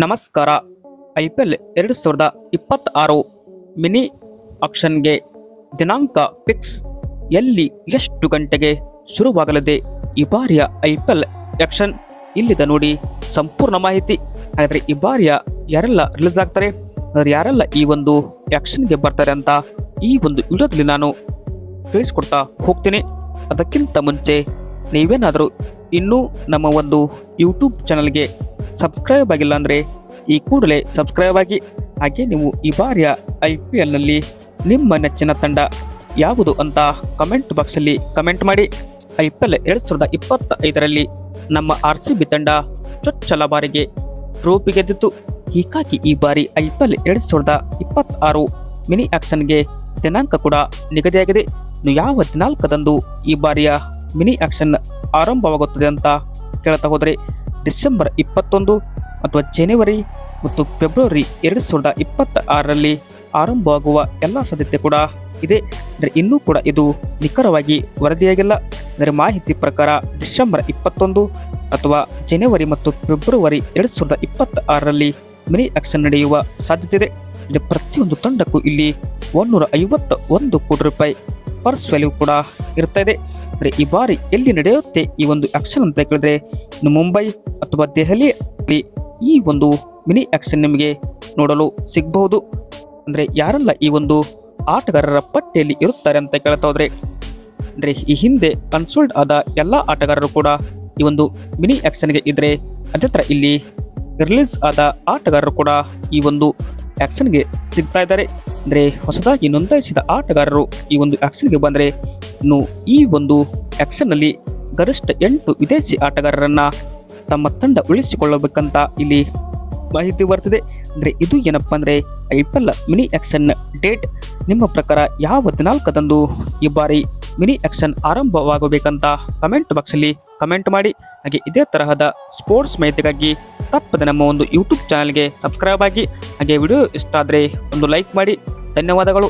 ನಮಸ್ಕಾರ. I P L ಎರಡು ಸಾವಿರದ ಇಪ್ಪತ್ತಾರು ಮಿನಿ ಆಕ್ಷನ್ಗೆ ದಿನಾಂಕ ಫಿಕ್ಸ್. ಎಲ್ಲಿ ಎಷ್ಟು ಗಂಟೆಗೆ ಶುರುವಾಗಲಿದೆ? ಈ ಬಾರಿಯ ಐ ಪಿ ಎಲ್ ಆಕ್ಷನ್ ಇಲ್ಲಿದೆ ನೋಡಿ. ಸಂಪೂರ್ಣ ಮಾಹಿತಿ. ಹಾಗಾದರೆ ಈ ಬಾರಿಯ ಯಾರೆಲ್ಲ ರಿಲೀಸ್ ಆಗ್ತಾರೆ? ಆದರೆ ಯಾರೆಲ್ಲ ಈ ಒಂದು ಆಕ್ಷನ್ಗೆ ಬರ್ತಾರೆ ಅಂತ ಈ ಒಂದು ವಿಡಿಯೋದಲ್ಲಿ ನಾನು ತಿಳಿಸ್ಕೊಡ್ತಾ ಹೋಗ್ತೀನಿ. ಅದಕ್ಕಿಂತ ಮುಂಚೆ ನೀವೇನಾದರೂ ಇನ್ನೂ ನಮ್ಮ ಒಂದು ಯೂಟ್ಯೂಬ್ ಚಾನಲ್ಗೆ ಸಬ್ಸ್ಕ್ರೈಬ್ ಆಗಿಲ್ಲ ಅಂದರೆ ಈ ಕೂಡಲೇ ಸಬ್ಸ್ಕ್ರೈಬ್ ಆಗಿ. ಹಾಗೆ ನೀವು ಈ ಬಾರಿಯ ಐ ಪಿ ಎಲ್ನಲ್ಲಿ ನಿಮ್ಮ ನೆಚ್ಚಿನ ತಂಡ ಯಾವುದು ಅಂತ ಕಮೆಂಟ್ ಬಾಕ್ಸಲ್ಲಿ ಕಮೆಂಟ್ ಮಾಡಿ. ಐ ಪಿ ಎಲ್ ಎರಡು ಸಾವಿರದ ಇಪ್ಪತ್ತ ಐದರಲ್ಲಿ ನಮ್ಮ ಆರ್ ಸಿ ಬಿ ತಂಡ ಚೊಚ್ಚಲ ಬಾರಿಗೆ ಟ್ರೋಫಿ ಗೆದ್ದಿತ್ತು. ಹೀಗಾಗಿ ಈ ಬಾರಿ ಐ ಪಿ ಎಲ್ ಎರಡು ಸಾವಿರದ ಇಪ್ಪತ್ತಾರು ಮಿನಿ ಆ್ಯಕ್ಷನ್ಗೆ ದಿನಾಂಕ ಕೂಡ ನಿಗದಿಯಾಗಿದೆ. ಯಾವ ದಿನಾಂಕದಂದು ಈ ಬಾರಿಯ ಮಿನಿ ಆಕ್ಷನ್ ಆರಂಭವಾಗುತ್ತದೆ ಅಂತ ಕೇಳ್ತಾ ಹೋದರೆ ಡಿಸೆಂಬರ್ ಇಪ್ಪತ್ತೊಂದು ಅಥವಾ ಜನವರಿ ಮತ್ತು ಫೆಬ್ರವರಿ ಎರಡು ಸಾವಿರದ ಇಪ್ಪತ್ತ ಆರರಲ್ಲಿ ಆರಂಭವಾಗುವ ಎಲ್ಲ ಸಾಧ್ಯತೆ ಕೂಡ ಇದೆ. ಅಂದರೆ ಇನ್ನೂ ಕೂಡ ಇದು ನಿಖರವಾಗಿ ವರದಿಯಾಗಿಲ್ಲ. ಅಂದರೆ ಮಾಹಿತಿ ಪ್ರಕಾರ ಡಿಸೆಂಬರ್ ಇಪ್ಪತ್ತೊಂದು ಅಥವಾ ಜನವರಿ ಮತ್ತು ಫೆಬ್ರವರಿ ಎರಡು ಸಾವಿರದ ಇಪ್ಪತ್ತ ಆರರಲ್ಲಿ ಮಿನಿ ಆಕ್ಷನ್ ನಡೆಯುವ ಸಾಧ್ಯತೆ ಇದೆ. ಪ್ರತಿಯೊಂದು ತಂಡಕ್ಕೂ ಇಲ್ಲಿ ಒಂದೂರ ಐವತ್ತ ಒಂದು ಕೋಟಿ ರೂಪಾಯಿ ಪರ್ಸ್ ವ್ಯಾಲ್ಯೂ ಕೂಡ ಇರ್ತಾ ಇದೆ. ಅಂದರೆ ಈ ಬಾರಿ ಎಲ್ಲಿ ನಡೆಯುತ್ತೆ ಈ ಒಂದು ಆಕ್ಷನ್ ಅಂತ ಕೇಳಿದ್ರೆ ಇನ್ನು ಮುಂಬೈ ಅಥವಾ ದೆಹಲಿ ಈ ಒಂದು ಮಿನಿ ಆಕ್ಷನ್ ನಿಮಗೆ ನೋಡಲು ಸಿಗಬಹುದು. ಅಂದರೆ ಯಾರೆಲ್ಲ ಈ ಒಂದು ಆಟಗಾರರ ಪಟ್ಟಿಯಲ್ಲಿ ಇರುತ್ತಾರೆ ಅಂತ ಕೇಳ್ತಾ ಹೋದ್ರೆ, ಅಂದರೆ ಈ ಹಿಂದೆ ಕನ್ಸೋಲ್ಡ್ ಆದ ಎಲ್ಲ ಆಟಗಾರರು ಕೂಡ ಈ ಒಂದು ಮಿನಿ ಆಕ್ಷನ್ಗೆ ಇದ್ರೆ ಅದೇ ಥರ ಇಲ್ಲಿ ರಿಲೀಸ್ ಆದ ಆಟಗಾರರು ಕೂಡ ಈ ಒಂದು ಆಕ್ಷನ್ಗೆ ಸಿಗ್ತಾ ಇದ್ದಾರೆ. ಅಂದರೆ ಹೊಸದಾಗಿ ನೋಂದಾಯಿಸಿದ ಆಟಗಾರರು ಈ ಒಂದು ಆಕ್ಷನ್ಗೆ ಬಂದರೆ ಇನ್ನು ಈ ಒಂದು ಆಕ್ಷನ್ನಲ್ಲಿ ಗರಿಷ್ಠ ಎಂಟು ವಿದೇಶಿ ಆಟಗಾರರನ್ನ ತಮ್ಮ ತಂಡ ಉಳಿಸಿಕೊಳ್ಳಬೇಕಂತ ಇಲ್ಲಿ ಮಾಹಿತಿ ಬರ್ತಿದೆ. ಅಂದರೆ ಇದು ಏನಪ್ಪ ಅಂದರೆ I P L mini auction date ನಿಮ್ಮ ಪ್ರಕಾರ ಯಾವ ದಿನಾಂಕದಂದು ಈ ಬಾರಿ ಮಿನಿ ಆ್ಯಕ್ಷನ್ ಆರಂಭವಾಗಬೇಕಂತ ಕಮೆಂಟ್ ಬಾಕ್ಸಲ್ಲಿ ಕಮೆಂಟ್ ಮಾಡಿ. ಹಾಗೆ ಇದೇ ತರಹದ ಸ್ಪೋರ್ಟ್ಸ್ ಮಾಹಿತಿಗಾಗಿ ತಪ್ಪದೆ ನಮ್ಮ ಒಂದು ಯೂಟ್ಯೂಬ್ ಚಾನಲ್ಗೆ ಸಬ್ಸ್ಕ್ರೈಬ್ ಆಗಿ ಹಾಗೆ ವಿಡಿಯೋ ಇಷ್ಟ ಆದರೆ ಒಂದು ಲೈಕ್ ಮಾಡಿ. ಧನ್ಯವಾದಗಳು.